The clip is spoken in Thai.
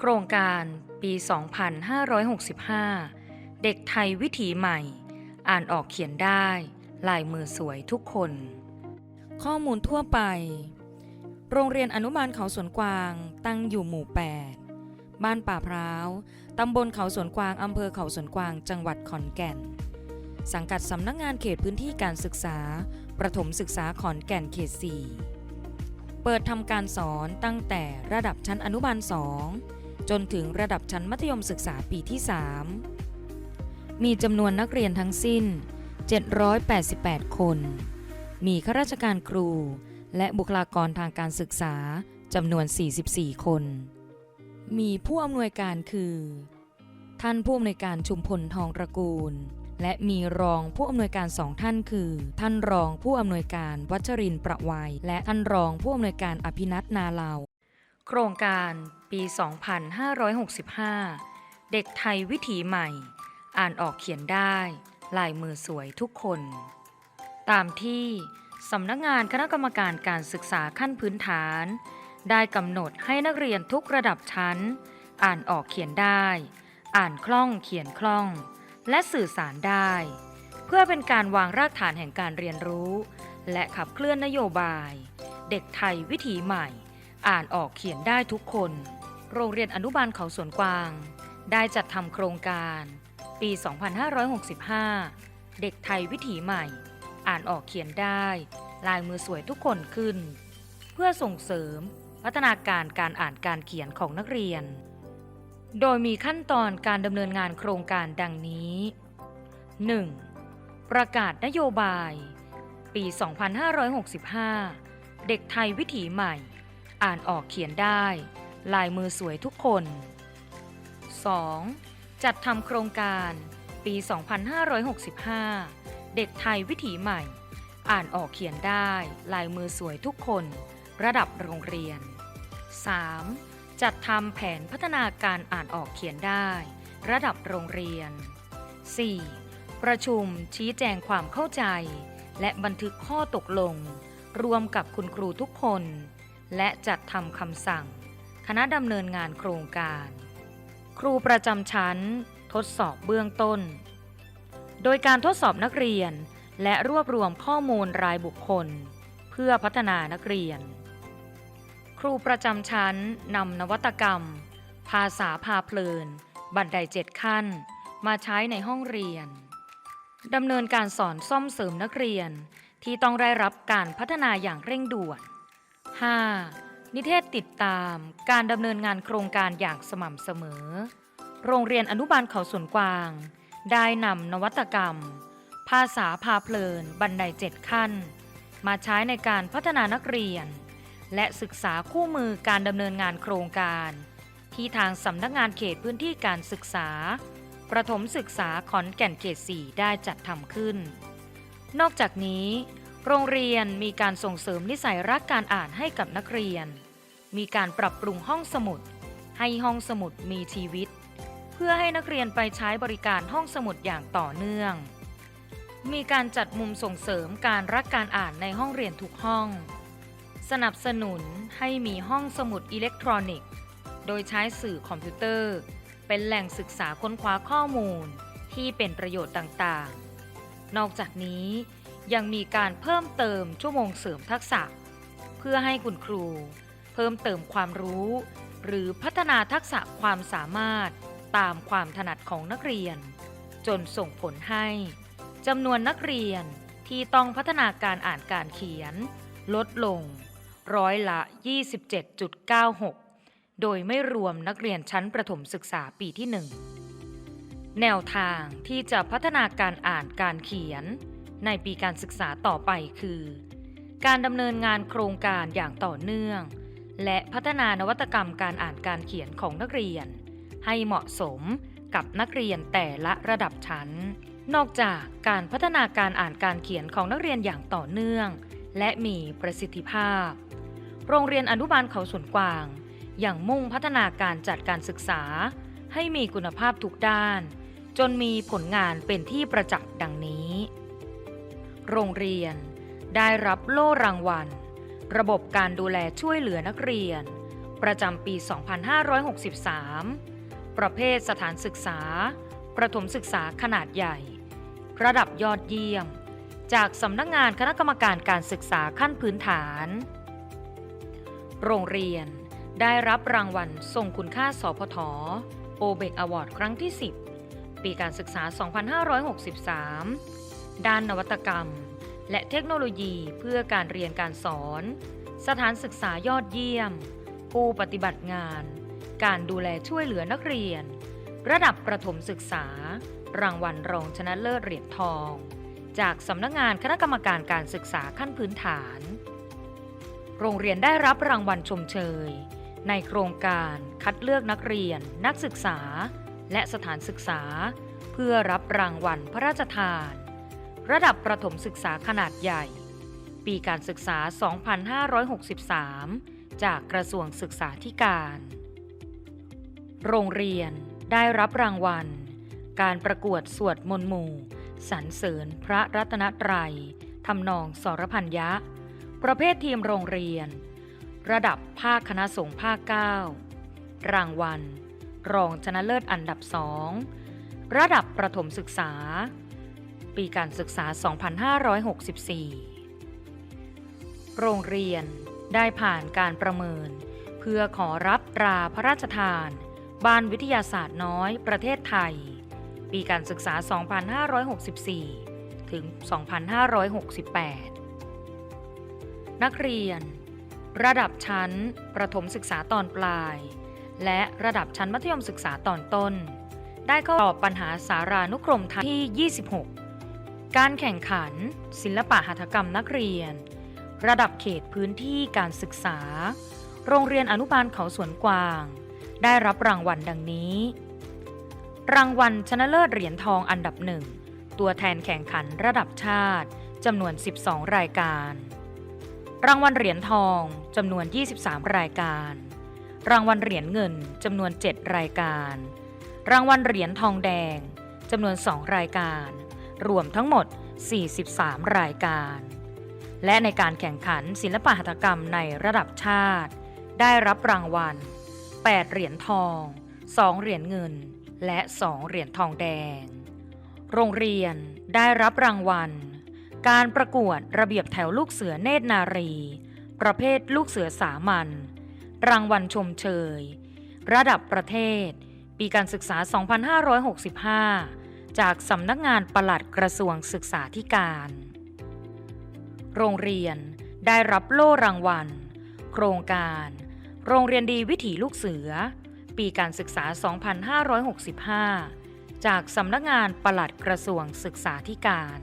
โครงการปี 2565 เด็กไทยวิถีใหม่ อ่านออกเขียนได้ ลายมือสวยทุกคน ข้อมูลทั่วไป โรงเรียนอนุบาลเขาสวนกวางตั้งอยู่หมู่ 8 บ้านป่าพร้าว ตำบลเขาสวนกวาง อำเภอเขาสวนกวาง จังหวัดขอนแก่น สังกัดสำนักงานเขตพื้นที่การศึกษา ประถมศึกษาขอนแก่นเขต 4 เปิดทำการสอนตั้งแต่ระดับชั้นอนุบาล 2 จนถึงระดับชั้นมัธยมศึกษาปีที่ 3 มีจำนวนนักเรียนทั้งสิ้น 788 คน มีข้าราชการครู และบุคลากรทางการศึกษาจำนวน 44 คน มีผู้อำนวยการคือ ท่านผู้อำนวยการชุมพลทองตระกูล และมีรองผู้อำนวยการสองท่านคือ ท่านรองผู้อำนวยการวัชรินทร์ประวัย และท่านรองผู้อำนวยการอภินัทนาเลา โครงการปี 2565 เด็กไทยวิถีใหม่ อ่านออกเขียนได้ ลายมือสวยทุกคน ตามที่สำนักงานคณะกรรมการการศึกษาขั้นพื้นฐาน ได้กำหนดให้นักเรียนทุกระดับชั้น อ่านออกเขียนได้ อ่านคล่องเขียนคล่อง และสื่อสารได้ เพื่อเป็นการวางรากฐานแห่งการเรียนรู้ และขับเคลื่อนนโยบาย เด็กไทยวิถีใหม่ อ่านออกเขียนได้ทุกคน โรงเรียนอนุบาลเขาสวนกวาง ได้จัดทำโครงการ ปี 2565 เด็กไทยวิถีใหม่ อ่านออกเขียนได้ ลายมือสวยทุกคนขึ้น เพื่อส่งเสริม พัฒนาการการอ่านการเขียนของนักเรียน โดยมีขั้นตอนการดำเนินงานโครงการดังนี้ 1. ประกาศนโยบาย ปี 2565 เด็กไทยวิถีใหม่ อ่านออกเขียนได้ ลายมือสวยทุกคน 2. จัดทำโครงการปี 2565 เด็กไทยวิถีใหม่ อ่านออกเขียนได้ ลายมือสวยทุกคน ระดับโรงเรียน 3. จัดทำแผนพัฒนาการอ่านออกเขียนได้ ระดับโรงเรียน 4. ประชุมชี้แจงความเข้าใจ และบันทึกข้อตกลง รวมกับคุณครูทุกคน และจัดทำคำสั่ง คณะดำเนินงานโครงการ ครูประจำชั้น ทดสอบเบื้องต้น โดยการทดสอบนักเรียนและรวบรวมข้อมูลรายบุคคล เพื่อพัฒนานักเรียน ครูประจำชั้นนำนวัตกรรม ภาษาพาเพลิน บันไดเจ็ดขั้น มาใช้ในห้องเรียนดำเนินการสอนซ่อมเสริมนักเรียนที่ต้องได้รับการพัฒนาอย่างเร่งด่วน 5. นิเทศติดตามการดำเนินงานโครงการอย่างสม่ำเสมอ โรงเรียนอนุบาลเขาสวนกวาง ได้นำนวัตกรรม ภาษาพาเพลิน บันไดเจ็ดขั้น มาใช้ในการพัฒนานักเรียน และศึกษาคู่มือการดำเนินงานโครงการ ที่ทางสำนักงานเขตพื้นที่การศึกษา ประถมศึกษาขอนแก่นเขต 4 ได้จัดทำขึ้น นอกจากนี้ โรงเรียนมีการส่งเสริมนิสัยรักการอ่านให้กับนักเรียน มีการปรับปรุงห้องสมุด ให้ห้องสมุดมีชีวิต เพื่อให้นักเรียนไปใช้บริการห้องสมุดอย่างต่อเนื่อง มีการจัดมุมส่งเสริมการรักการอ่านในห้องเรียนทุกห้อง สนับสนุนให้มีห้องสมุดอิเล็กทรอนิกส์ โดยใช้สื่อคอมพิวเตอร์ เป็นแหล่งศึกษาค้นคว้าข้อมูลที่เป็นประโยชน์ต่างๆ นอกจากนี้ ยังมีการเพิ่มเติมชั่วโมงเสริมทักษะ เพื่อให้คุณครู เพิ่มเติมความรู้ หรือพัฒนาทักษะความสามารถตามความถนัดของนักเรียน จนส่งผลให้จำนวนนักเรียนที่ต้องพัฒนาการอ่านการเขียน ลดลง ร้อยละ 27.96 โดยไม่รวมนักเรียนชั้นประถมศึกษาปีที่ 1 แนวทางที่จะพัฒนาการอ่านการเขียน ในปีการศึกษาต่อไปคือ การดำเนินงานโครงการอย่างต่อเนื่อง และพัฒนานวัตกรรมการอ่านการเขียนของนักเรียน ให้เหมาะสมกับนักเรียนแต่ละระดับชั้น นอกจากการพัฒนาการอ่านการเขียนของนักเรียนอย่างต่อเนื่อง และมีประสิทธิภาพ โรงเรียนอนุบาลเขาสวนกวางอย่างมุ่งพัฒนาการจัดการศึกษา ให้มีคุณภาพทุกด้าน จนมีผลงานเป็นที่ประจักษ์ดังนี้ โรงเรียน ได้รับโล่รางวัล ระบบการดูแลช่วยเหลือนักเรียน ประจำปี 2563 ประเภทสถานศึกษา ประถมศึกษาขนาดใหญ่ ระดับยอดเยี่ยม จากสำนักงงานคณะกรรมการการศึกษาขั้นพื้นฐาน โรงเรียนได้รับรางวัลทรงคุณค่าสพทโอเบกอวอร์ดครั้งที่ 10 ปีการศึกษา 2563 ด้านนวัตกรรม และเทคโนโลยีเพื่อการเรียนการสอน สถานศึกษายอดเยี่ยม ผู้ปฏิบัติงาน การดูแลช่วยเหลือนักเรียน ระดับประถมศึกษา รางวัลรองชนะเลิศเหรียญทอง จากสำนักงานคณะกรรมการการศึกษาขั้นพื้นฐาน โรงเรียนได้รับรางวัลชมเชย ในโครงการคัดเลือกนักเรียน นักศึกษา และสถานศึกษา เพื่อรับรางวัลพระราชทาน ระดับประถมศึกษาขนาดใหญ่ ปีการศึกษา 2563 จากกระทรวงศึกษาธิการ โรงเรียนได้รับรางวัล การประกวดสวดมนต์หมู่สรรเสริญพระรัตนตรัยทำนองสรพัญญะประเภททีมโรงเรียน ระดับภาคคณะสงฆ์ภาค 9 รางวัล รองชนะเลิศอันดับสองระดับประถมศึกษา ปีการศึกษา 2564 โรงเรียนได้ผ่านการประเมิน เพื่อขอรับตราพระราชทาน บ้านวิทยาศาสตร์น้อยประเทศไทย ปีการศึกษา 2564 ถึง 2568 นักเรียน ระดับชั้น ประถมศึกษาตอนปลาย และระดับชั้นมัธยมศึกษาตอนต้นได้เข้าตอบปัญหาสารานุกรมไทยที่ 26 การแข่งขัน ศิลปะหัตถกรรมนักเรียน ระดับเขตพื้นที่การศึกษา โรงเรียนอนุบาลเขาสวนกวาง ได้รับรางวัลดังนี้ รางวัลชนะเลิศเหรียญทองอันดับหนึ่งตัวแทนแข่งขันระดับชาติจำนวน 12 รายการ รางวัลเหรียญทองจำนวน 23 รายการ รางวัลเหรียญเงินจำนวน 7 รายการ รางวัลเหรียญทองแดงจำนวน 2 รายการ รวมทั้งหมด 43 รายการ และในการแข่งขันศิลปหัตถกรรมในระดับชาติ ได้รับรางวัล 8 เหรียญทอง 2 เหรียญเงิน และ 2 เหรียญทองแดง โรงเรียนได้รับรางวัล การประกวดระเบียบแถวลูกเสือเนตรนารี ประเภทลูกเสือสามัญ รางวัลชมเชย ระดับประเทศ ปีการศึกษา 2565 จากสำนักงานปลัดกระทรวงศึกษาธิการ โรงเรียนได้รับโล่รางวัล โครงการ โรงเรียนดีวิถีลูกเสือ ปีการศึกษา 2565 จากสำนักงานปลัดกระทรวงศึกษาธิการ